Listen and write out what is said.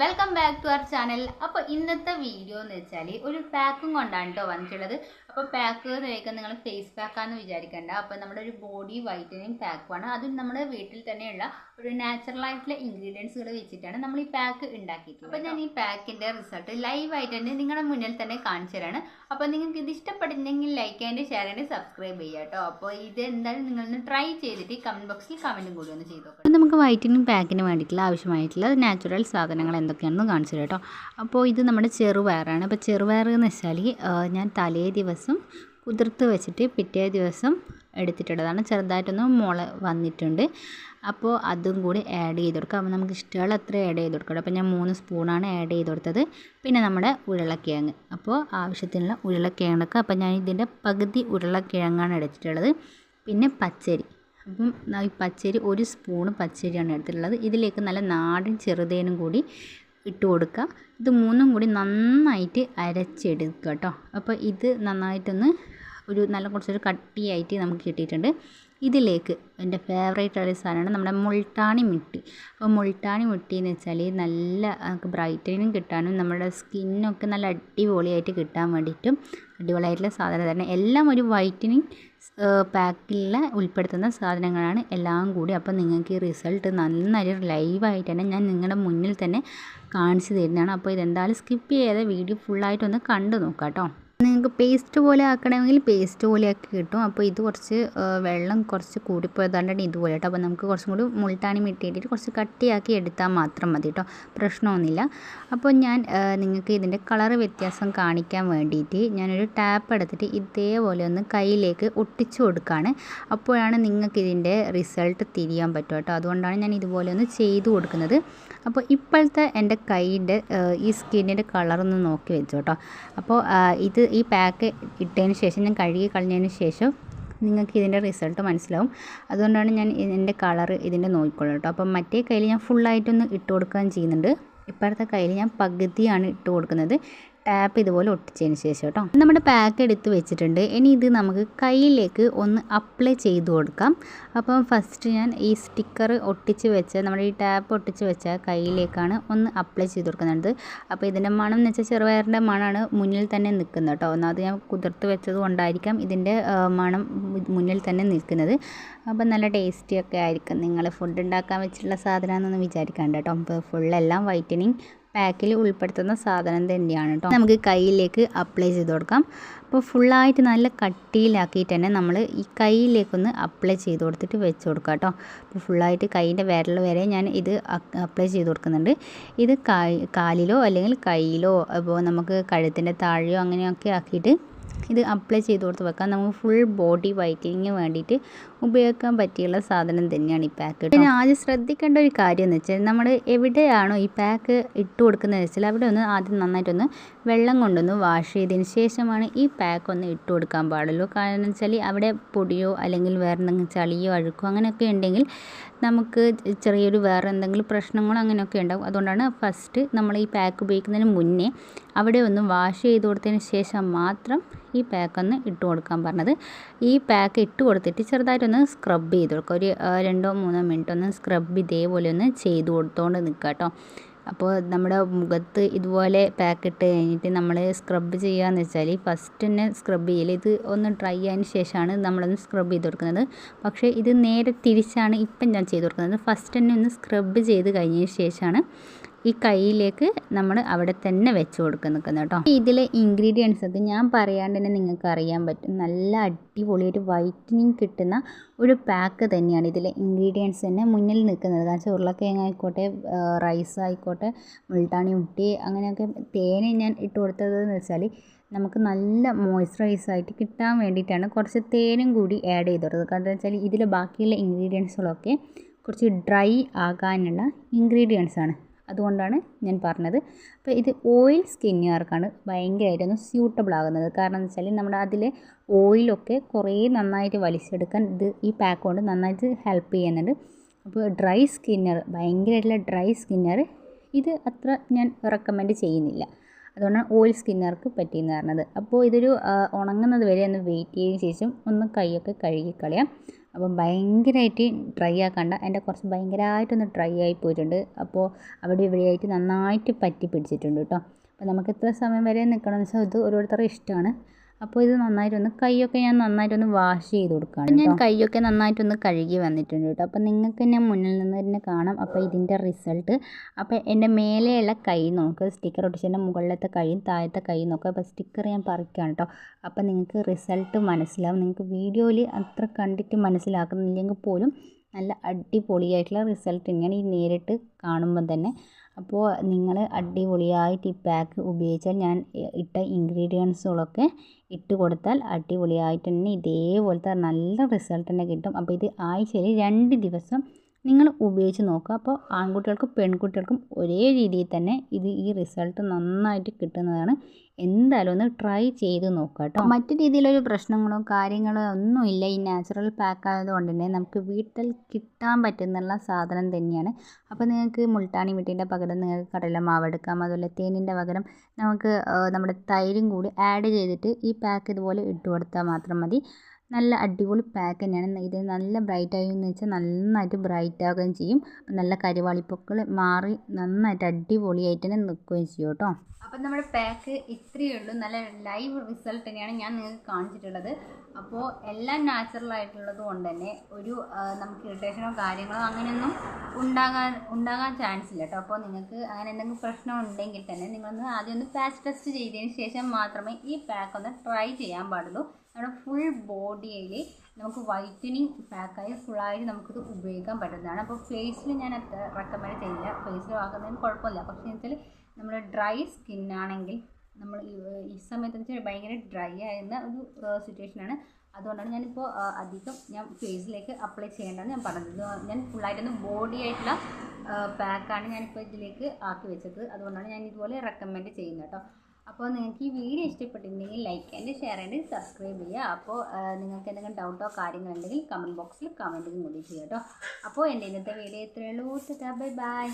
Welcome back to our channel അപ്പോൾ ഇന്നത്തെ video എന്ന് വെച്ചാൽ ഒരു പാക്കും കൊണ്ടാണ് കേട്ടോ വന്നിട്ടുള്ളത്. അപ്പോൾ പാക്ക് എന്ന് വെക്കാൻ നിങ്ങൾ ഫേസ് പാക്കാന്ന് വിചാരിക്കണ്ട. അപ്പോൾ നമ്മുടെ ഒരു ബോഡി വൈറ്റനിങ് പാക്കുമാണ് അതും നമ്മുടെ വീട്ടിൽ തന്നെയുള്ള ഒരു നാച്ചുറൽ ആയിട്ടുള്ള ഇൻഗ്രീഡിയൻസുകൾ വെച്ചിട്ടാണ് നമ്മൾ ഈ പാക്ക് ഉണ്ടാക്കിയിട്ടുള്ളത് അപ്പോൾ ഞാൻ ഈ പാക്കിന്റെ റിസൾട്ട് ലൈവായിട്ട് തന്നെ നിങ്ങളുടെ മുന്നിൽ തന്നെ കാണിച്ചു തരാണ്. അപ്പോൾ നിങ്ങൾക്ക് ഇത് ഇഷ്ടപ്പെടുന്നെങ്കിൽ ലൈക്ക് ചെയ്യാന്റെ ഷെയർ ചെയ്യാന്റെ സബ്സ്ക്രൈബ് ചെയ്യുക കേട്ടോ അപ്പോൾ ഇത് എന്തായാലും നിങ്ങളൊന്ന് ട്രൈ ചെയ്തിട്ട് കമന്റ് ബോക്സിൽ കമന്റും കൂടി ഒന്ന് ചെയ്തോ നമുക്ക് വൈറ്റനിങ് പാക്കിന് വേണ്ടിയിട്ടുള്ള ആവശ്യമായിട്ടുള്ള നാച്ചുറൽ സാധനങ്ങൾ എന്തൊക്കെയാണെന്ന് കാണിച്ചു കേട്ടോ. അപ്പോൾ ഇത് നമ്മുടെ ചെറുപയറാണ്. അപ്പോൾ ചെറുപയർ എന്ന് വെച്ചാൽ ഞാൻ തലേ ദിവസം കുതിർത്ത് വെച്ചിട്ട് പിറ്റേ ദിവസം എടുത്തിട്ടുള്ളതാണ്. ചെറുതായിട്ടൊന്ന് മുള വന്നിട്ടുണ്ട്. അപ്പോൾ അതും കൂടി ആഡ് ചെയ്ത് കൊടുക്കുക അപ്പോൾ നമുക്ക് ഇഷ്ടമുള്ള അത്ര ആഡ് ചെയ്ത് കൊടുക്കണം അപ്പോൾ ഞാൻ മൂന്ന് സ്പൂണാണ് ആഡ് ചെയ്ത് കൊടുത്തത്. പിന്നെ നമ്മുടെ ഉരുളക്കിഴങ്ങ്. അപ്പോൾ ആവശ്യത്തിനുള്ള ഉരുളക്കിഴങ്ങൊക്കെ അപ്പോൾ ഞാൻ ഇതിന്റെ പകുതി ഉരുളക്കിഴങ്ങാണ് എടുത്തിട്ടുള്ളത്. പിന്നെ പച്ചരി. അപ്പം ഈ പച്ചരി ഒരു സ്പൂണ് പച്ചരിയാണ് എടുത്തിട്ടുള്ളത്. ഇതിലേക്ക് നല്ല നാടൻ ചെറുതേനും കൂടി ഇട്ട് കൊടുക്കുക. ഇത് മൂന്നും കൂടി നന്നായിട്ട് അരച്ചെടുക്കുക കേട്ടോ. അപ്പോൾ ഇത് നന്നായിട്ടൊന്ന് ഒരു നല്ല കുറച്ചൊരു കട്ടിയായിട്ട് നമുക്ക് കിട്ടിയിട്ടുണ്ട്. ഇതിലേക്ക് എന്റെ ഫേവറേറ്റ് ആയ സാധനമാണ് നമ്മുടെ മുൾട്ടാണി മിട്ടി. അപ്പോൾ മുൾട്ടാണി മിട്ടി എന്ന് വെച്ചാൽ നല്ല നമുക്ക് ബ്രൈറ്റനിങ് കിട്ടാനും നമ്മുടെ സ്കിന്നൊക്കെ നല്ല അടിപൊളിയായിട്ട് കിട്ടാൻ വേണ്ടിയിട്ടും അടിപൊളിയായിട്ടുള്ള സാധനം തന്നെ. എല്ലാം ഒരു വൈറ്റനിങ് പാക്കിൽ ഉൾപ്പെടുത്തുന്ന സാധനങ്ങളാണ് എല്ലാം കൂടി. അപ്പോൾ നിങ്ങൾക്ക് ഈ റിസൾട്ട് നന്നായിട്ട് ലൈവായിട്ട് തന്നെ ഞാൻ നിങ്ങളുടെ മുന്നിൽ തന്നെ കാണിച്ചു തരുന്നതാണ്. അപ്പോൾ ഇതെന്തായാലും സ്കിപ്പ് ചെയ്യാതെ വീഡിയോ ഫുള്ളായിട്ടൊന്ന് കണ്ടു നോക്കാം കേട്ടോ നിങ്ങൾക്ക് പേസ്റ്റ് പോലെ ആക്കണമെങ്കിൽ പേസ്റ്റ് പോലെ ആക്കി കിട്ടും. അപ്പോൾ ഇത് കുറച്ച് വെള്ളം കുറച്ച് കൂടിപ്പോയതുകൊണ്ടാണ് ഇതുപോലെ കേട്ടോ. അപ്പോൾ നമുക്ക് കുറച്ചും കൂടി മുൾട്ടാണി മിട്ടിയിട്ട് കുറച്ച് കട്ടിയാക്കി എടുത്താൽ മാത്രം മതി കേട്ടോ. പ്രശ്നമൊന്നുമില്ല. അപ്പോൾ ഞാൻ നിങ്ങൾക്ക് ഇതിന്റെ കളർ വ്യത്യാസം കാണിക്കാൻ വേണ്ടിയിട്ട് ഞാനൊരു ടാപ്പ് എടുത്തിട്ട് ഇതേപോലെ ഒന്ന് കയ്യിലേക്ക് ഒട്ടിച്ചു കൊടുക്കുകയാണ് അപ്പോഴാണ് നിങ്ങൾക്ക് ഇതിന്റെ റിസൾട്ട് തിരിയാൻ പറ്റും കേട്ടോ. അതുകൊണ്ടാണ് ഞാൻ ഇതുപോലെ ഒന്ന് ചെയ്തു കൊടുക്കുന്നത്. അപ്പോൾ ഇപ്പോഴത്തെ എന്റെ കൈയുടെ ഈ സ്കിന്നിന്റെ കളറൊന്ന് നോക്കി വെച്ചു കേട്ടോ. അപ്പോൾ ഇത് ഈ പാക്ക് ഇട്ടതിന് ശേഷം ഞാൻ കഴുകി കളഞ്ഞതിന് ശേഷം നിങ്ങൾക്ക് ഇതിന്റെ റിസൾട്ട് മനസ്സിലാവും. അതുകൊണ്ടാണ് ഞാൻ ഇതിന്റെ കളർ ഇതിന്റെ നോക്കിക്കൊള്ളു കേട്ടോ. അപ്പം മറ്റേ കയ്യിൽ ഞാൻ ഫുള്ളായിട്ടൊന്ന് ഇട്ട് കൊടുക്കുകയും ചെയ്യുന്നുണ്ട്. ഇപ്പോഴത്തെ കയ്യിൽ ഞാൻ പകുതിയാണ് ഇട്ട് കൊടുക്കുന്നത്. ടാപ്പ് ഇതുപോലെ ഒട്ടിച്ചതിന് ശേഷം കേട്ടോ. നമ്മുടെ പാക്ക് എടുത്ത് വെച്ചിട്ടുണ്ട്. ഇനി ഇത് നമുക്ക് കയ്യിലേക്ക് ഒന്ന് അപ്ലൈ ചെയ്ത് കൊടുക്കാം. അപ്പം ഫസ്റ്റ് ഞാൻ ഈ സ്റ്റിക്കർ ഒട്ടിച്ച് വെച്ച നമ്മുടെ ഈ ടാപ്പ് ഒട്ടിച്ച് വെച്ച കയ്യിലേക്കാണ് ഒന്ന് അപ്ലൈ ചെയ്ത് കൊടുക്കുന്നത്. അപ്പോൾ ഇതിന്റെ മണം എന്ന് വെച്ചാൽ ചെറുപയറിന്റെ മണമാണ് മുന്നിൽ തന്നെ നിൽക്കുന്നത് കേട്ടോ. ഒന്നാമത് ഞാൻ കുതിർത്ത് വെച്ചത് കൊണ്ടായിരിക്കാം ഇതിന്റെ മണം മുന്നിൽ തന്നെ നിൽക്കുന്നത്. അപ്പം നല്ല ടേസ്റ്റി ഒക്കെ ആയിരിക്കും. നിങ്ങൾ ഫുഡ് ഉണ്ടാക്കാൻ വെച്ചിട്ടുള്ള സാധനമാണെന്നൊന്നും വിചാരിക്കാണ്ട് കേട്ടോ. അപ്പോൾ ഫുള്ളെല്ലാം വൈറ്റനിങ് പാക്കിൽ ഉൾപ്പെടുത്തുന്ന സാധനം തന്നെയാണ് കേട്ടോ നമുക്ക് കയ്യിലേക്ക് അപ്ലൈ ചെയ്ത് കൊടുക്കാം. അപ്പോൾ ഫുള്ളായിട്ട് നല്ല കട്ടിയിലാക്കിയിട്ട് തന്നെ നമ്മൾ ഈ കയ്യിലേക്കൊന്ന് അപ്ലൈ ചെയ്ത് കൊടുത്തിട്ട് വെച്ച് കൊടുക്കുക കേട്ടോ. അപ്പോൾ ഫുള്ളായിട്ട് കൈയിന്റെ വിരൽ വരെ ഞാൻ ഇത് അപ്ലൈ ചെയ്ത് കൊടുക്കുന്നുണ്ട്. ഇത് കാലിലോ അല്ലെങ്കിൽ കയ്യിലോ അപ്പോൾ നമുക്ക് കഴുത്തിന്റെ താഴെയോ അങ്ങനെയൊക്കെ ആക്കിയിട്ട് ഇത് അപ്ലൈ ചെയ്ത് കൊടുത്ത് വെക്കാം. നമുക്ക് ഫുൾ ബോഡി വൈറ്റിങ്ങിന് വേണ്ടിയിട്ട് ഉപയോഗിക്കാൻ പറ്റിയുള്ള സാധനം തന്നെയാണ് ഈ പാക്ക് പിന്നെ ആദ്യം ശ്രദ്ധിക്കേണ്ട ഒരു കാര്യം എന്ന് വെച്ചാൽ നമ്മൾ എവിടെയാണോ ഈ പാക്ക് ഇട്ട് കൊടുക്കുന്നത് വെച്ചാൽ അവിടെ ഒന്ന് ആദ്യം നന്നായിട്ടൊന്ന് വെള്ളം കൊണ്ടൊന്ന് വാഷ് ചെയ്തതിന് ശേഷമാണ് ഈ പാക്ക് ഒന്ന് ഇട്ട് കൊടുക്കാൻ പാടുള്ളൂ. കാരണം വെച്ചാൽ അവിടെ പൊടിയോ അല്ലെങ്കിൽ വേറെ എന്തെങ്കിലും ചളിയോ അഴുക്കോ അങ്ങനെയൊക്കെ ഉണ്ടെങ്കിൽ നമുക്ക് ചെറിയൊരു വേറെ എന്തെങ്കിലും പ്രശ്നങ്ങളോ അങ്ങനെയൊക്കെ ഉണ്ടാകും അതുകൊണ്ടാണ് ഫസ്റ്റ് നമ്മൾ ഈ പാക്ക് ഉപയോഗിക്കുന്നതിന് മുന്നേ അവിടെ ഒന്ന് വാഷ് ചെയ്ത് കൊടുത്തതിന് ശേഷം മാത്രം ഈ പാക്ക് ഒന്ന് ഇട്ട് കൊടുക്കാൻ പറഞ്ഞത്. ഈ പാക്ക് ഇട്ട് കൊടുത്തിട്ട് ചെറുതായിട്ടൊന്ന് സ്ക്രബ് ചെയ്ത് കൊടുക്കുക. ഒരു രണ്ടോ മൂന്നോ മിനിറ്റ് ഒന്ന് സ്ക്രബ് ഇതേപോലെ ഒന്ന് ചെയ്ത് കൊടുത്തോണ്ട് നിൽക്കുക കേട്ടോ. അപ്പോൾ നമ്മുടെ മുഖത്ത് ഇതുപോലെ പാക്ക് ഇട്ട് കഴിഞ്ഞിട്ട് നമ്മൾ സ്ക്രബ് ചെയ്യുകയെന്ന് വെച്ചാൽ ഫസ്റ്റ് തന്നെ സ്ക്രബ് ചെയ്യൽ ഇത് ഒന്ന് ഡ്രൈ ആയതിന് ശേഷമാണ് നമ്മളൊന്ന് സ്ക്രബ് ചെയ്ത് കൊടുക്കുന്നത്. പക്ഷേ ഇത് നേരെ തിരിച്ചാണ് ഇപ്പം ഞാൻ ചെയ്ത് കൊടുക്കുന്നത്. ഫസ്റ്റ് തന്നെ ഒന്ന് സ്ക്രബ് ചെയ്ത് കഴിഞ്ഞതിന് ശേഷമാണ് ഈ കൈയിലേക്ക് നമ്മൾ അവിടെ തന്നെ വെച്ച് കൊടുക്കുക നിൽക്കുന്നത് കേട്ടോ ഇതിലെ ഇൻഗ്രീഡിയൻസ് ഒക്കെ ഞാൻ പറയാണ്ട് തന്നെ നിങ്ങൾക്ക് അറിയാൻ പറ്റും. നല്ല അടിപൊളിയായിട്ട് വൈറ്റനിങ് കിട്ടുന്ന ഒരു പാക്ക് തന്നെയാണ് ഇതിലെ ഇൻഗ്രീഡിയൻസ് തന്നെ മുന്നിൽ നിൽക്കുന്നത്. കാരണം ഉരുളക്കിഴങ്ങ് ആയിക്കോട്ടെ റൈസ് ആയിക്കോട്ടെ മുൾട്ടാണി മുട്ടി അങ്ങനെയൊക്കെ തേന് ഞാൻ ഇട്ട് കൊടുത്തതെന്ന് വെച്ചാൽ നമുക്ക് നല്ല മോയ്സ്ചറൈസ് ആയിട്ട് കിട്ടാൻ വേണ്ടിയിട്ടാണ് കുറച്ച് തേനും കൂടി ആഡ് ചെയ്ത് കൊടുത്തത്. കാരണം എന്താ വെച്ചാൽ ഇതിലെ ബാക്കിയുള്ള ഇൻഗ്രീഡിയൻസുകളൊക്കെ കുറച്ച് ഡ്രൈ ആകാനുള്ള ഇൻഗ്രീഡിയൻസ് ആണ്. അതുകൊണ്ടാണ് ഞാൻ പറഞ്ഞത്. അപ്പോൾ ഇത് ഓയിൽ സ്കിന്നുകാർക്കാണ് ഭയങ്കരമായിട്ടൊന്ന് സ്യൂട്ടബിൾ ആകുന്നത് കാരണം എന്ന് വെച്ചാൽ നമ്മുടെ അതിലെ ഓയിലൊക്കെ കുറേ നന്നായിട്ട് വലിച്ചെടുക്കാൻ ഇത് ഈ പാക്ക് കൊണ്ട് നന്നായിട്ട് ഹെൽപ്പ് ചെയ്യുന്നുണ്ട്. അപ്പോൾ ഡ്രൈ സ്കിന്നർ ഭയങ്കരമായിട്ടുള്ള ഡ്രൈ സ്കിന്നർ ഇത് അത്ര ഞാൻ റെക്കമെൻഡ് ചെയ്യുന്നില്ല. അതുകൊണ്ടാണ് ഓയിൽ സ്കിന്നർക്ക് പറ്റിയെന്ന് പറഞ്ഞത്. അപ്പോൾ ഇതൊരു ഉണങ്ങുന്നത് വരെ ഒന്ന് വെയിറ്റ് ചെയ്തതിന് ശേഷം ഒന്ന് കൈയൊക്കെ കഴുകി കളയാം. അപ്പോൾ ഭയങ്കരമായിട്ട് ഡ്രൈ ആക്കണ്ട എന്റെ കുറച്ച് ഭയങ്കരമായിട്ടൊന്ന് ഡ്രൈ ആയി പോയിട്ടുണ്ട്. അപ്പോൾ അവിടെ ഇവിടെയായിട്ട് നന്നായിട്ട് പറ്റി പിടിച്ചിട്ടുണ്ട് കേട്ടോ. അപ്പോൾ നമുക്ക് എത്ര സമയം വരെ നിൽക്കണമെന്ന് വെച്ചാൽ ഇത് ഓരോരുത്തരുടെ ഇഷ്ടമാണ്. അപ്പോൾ ഇത് നന്നായിട്ടൊന്ന് കൈയൊക്കെ ഞാൻ നന്നായിട്ടൊന്ന് വാഷ് ചെയ്ത് കൊടുക്കുകയാണ് ഞാൻ കൈയൊക്കെ നന്നായിട്ടൊന്ന് കഴുകി വന്നിട്ടുണ്ട് കേട്ടോ. അപ്പോൾ നിങ്ങൾക്ക് ഞാൻ മുന്നിൽ നിന്ന് തന്നെ കാണാം. അപ്പോൾ ഇതിന്റെ റിസൾട്ട് അപ്പോൾ എന്റെ മേലെയുള്ള കൈ നോക്ക്. സ്റ്റിക്കർ ഒട്ടിച്ചതിന്റെ മുകളിലത്തെ കൈയും താഴത്തെ കൈ നോക്കുക അപ്പോൾ സ്റ്റിക്കർ ഞാൻ പറിക്കുകയാണ് കേട്ടോ. അപ്പോൾ നിങ്ങൾക്ക് റിസൾട്ട് മനസ്സിലാവും. നിങ്ങൾക്ക് വീഡിയോയിൽ അത്ര കണ്ടിട്ട് മനസ്സിലാക്കുന്നില്ലെങ്കിൽ പോലും നല്ല അടിപൊളിയായിട്ടുള്ള റിസൾട്ട് തന്നെയാണ് ഈ നേരിട്ട് കാണുമ്പോൾ തന്നെ. അപ്പോൾ നിങ്ങൾ അടിപൊളിയായിട്ട് ഈ പാക്ക് ഉപയോഗിച്ചാൽ ഞാൻ ഇട്ട ഇൻഗ്രീഡിയൻസുകളൊക്കെ ഇട്ട് കൊടുത്താൽ അടിപൊളിയായിട്ട് തന്നെ ഇതേപോലത്തെ നല്ല റിസൾട്ട് തന്നെ കിട്ടും. അപ്പോൾ ഇത് ആഴ്ചയിൽ രണ്ട് ദിവസം നിങ്ങൾ ഉപയോഗിച്ച് നോക്കുക. അപ്പോൾ ആൺകുട്ടികൾക്കും പെൺകുട്ടികൾക്കും ഒരേ രീതിയിൽ തന്നെ ഇത് ഈ റിസൾട്ട് നന്നായിട്ട് കിട്ടുന്നതാണ്. എന്തായാലും ഒന്ന് ട്രൈ ചെയ്ത് നോക്കുക കേട്ടോ. മറ്റു രീതിയിലൊരു പ്രശ്നങ്ങളോ കാര്യങ്ങളോ ഒന്നുമില്ല ഈ നാച്ചുറൽ പാക്ക് ആയതുകൊണ്ട് തന്നെ നമുക്ക് വീട്ടിൽ കിട്ടാൻ പറ്റുന്നുള്ള സാധനം തന്നെയാണ്. അപ്പോൾ നിങ്ങൾക്ക് മുൾട്ടാണി മിട്ടിന്റെ പകരം നിങ്ങൾക്ക് കടല മാവ് എടുക്കാം. അതുപോലെ തേനിന്റെ പകരം നമുക്ക് നമ്മുടെ തൈരും കൂടി ആഡ് ചെയ്തിട്ട് ഈ പാക്ക് ഇതുപോലെ ഇട്ട് കൊടുത്താൽ മാത്രം മതി. നല്ല അടിപൊളി പാക്ക് തന്നെയാണ്. ഇത് നല്ല ബ്രൈറ്റ് ആയി എന്ന് വെച്ചാൽ നന്നായിട്ട് ബ്രൈറ്റ് ആകുകയും ചെയ്യും. നല്ല കരുവാളിപ്പൊക്കൾ മാറി നന്നായിട്ട് അടിപൊളിയായിട്ട് തന്നെ നിൽക്കുകയും ചെയ്യും കേട്ടോ. അപ്പം നമ്മുടെ പാക്ക് ഇത്രയേ ഉള്ളൂ നല്ല ലൈവ് റിസൾട്ട് തന്നെയാണ് ഞാൻ നിങ്ങൾക്ക് കാണിച്ചിട്ടുള്ളത്. അപ്പോൾ എല്ലാം നാച്ചുറൽ ആയിട്ടുള്ളത് കൊണ്ട് തന്നെ ഒരു നമുക്ക് ഇറിറ്റേഷനോ കാര്യങ്ങളോ അങ്ങനെയൊന്നും ഉണ്ടാകാൻ ഉണ്ടാകാൻ ചാൻസ് ഇല്ല കേട്ടോ അപ്പോൾ നിങ്ങൾക്ക് അങ്ങനെ എന്തെങ്കിലും പ്രശ്നം ഉണ്ടെങ്കിൽ തന്നെ നിങ്ങളൊന്ന് ആദ്യം ഒന്ന് പാച്ച് ടെസ്റ്റ് ചെയ്തതിന് ശേഷം മാത്രമേ ഈ പാക്ക് ഒന്ന് ട്രൈ ചെയ്യാൻ പാടുള്ളൂ. നമ്മുടെ ഫുൾ ബോഡിയിൽ നമുക്ക് വൈറ്റനിങ് പാക്കായി ഫുള്ളായിട്ട് നമുക്കിത് ഉപയോഗിക്കാൻ പറ്റുന്നതാണ്. അപ്പോൾ ഫേസിൽ ഞാൻ റെക്കമെൻഡ് ചെയ്യില്ല ഫേസിൽ ആക്കുന്നതിന് കുഴപ്പമില്ല. പക്ഷേ എന്ന് വെച്ചാൽ നമ്മൾ ഡ്രൈ സ്കിൻ ആണെങ്കിൽ നമ്മൾ ഈ സമയത്ത് വെച്ചാൽ ഭയങ്കര ഡ്രൈ ആയിരുന്ന ഒരു സിറ്റുവേഷനാണ് അതുകൊണ്ടാണ് ഞാനിപ്പോൾ അധികം ഞാൻ ഫേസിലേക്ക് അപ്ലൈ ചെയ്യേണ്ടതെന്ന് ഞാൻ പറഞ്ഞത്. ഞാൻ ഫുള്ളായിട്ടൊന്ന് ബോഡി ആയിട്ടുള്ള പാക്കാണ് ഞാനിപ്പോൾ ഇതിലേക്ക് ആക്കി വെച്ചത്. അതുകൊണ്ടാണ് ഞാൻ ഇതുപോലെ റെക്കമെൻഡ് ചെയ്യുന്നത് കേട്ടോ. അപ്പോൾ നിങ്ങൾക്ക് ഈ വീഡിയോ ഇഷ്ടപ്പെട്ടിട്ടുണ്ടെങ്കിൽ ലൈക്ക് ചെയ്യേണ്ട ഷെയർ ചെയ്യേണ്ട സബ്സ്ക്രൈബ് ചെയ്യുക. അപ്പോൾ നിങ്ങൾക്ക് എന്തെങ്കിലും ഡൗട്ടോ കാര്യങ്ങളുണ്ടെങ്കിൽ കമന്റ് ബോക്സിൽ കമന്റും കൂടി ചെയ്യുക കേട്ടോ. അപ്പോൾ എന്റെ ഇന്നത്തെ വീഡിയോ ഇത്രയേ ഉള്ളൂ. Bye bye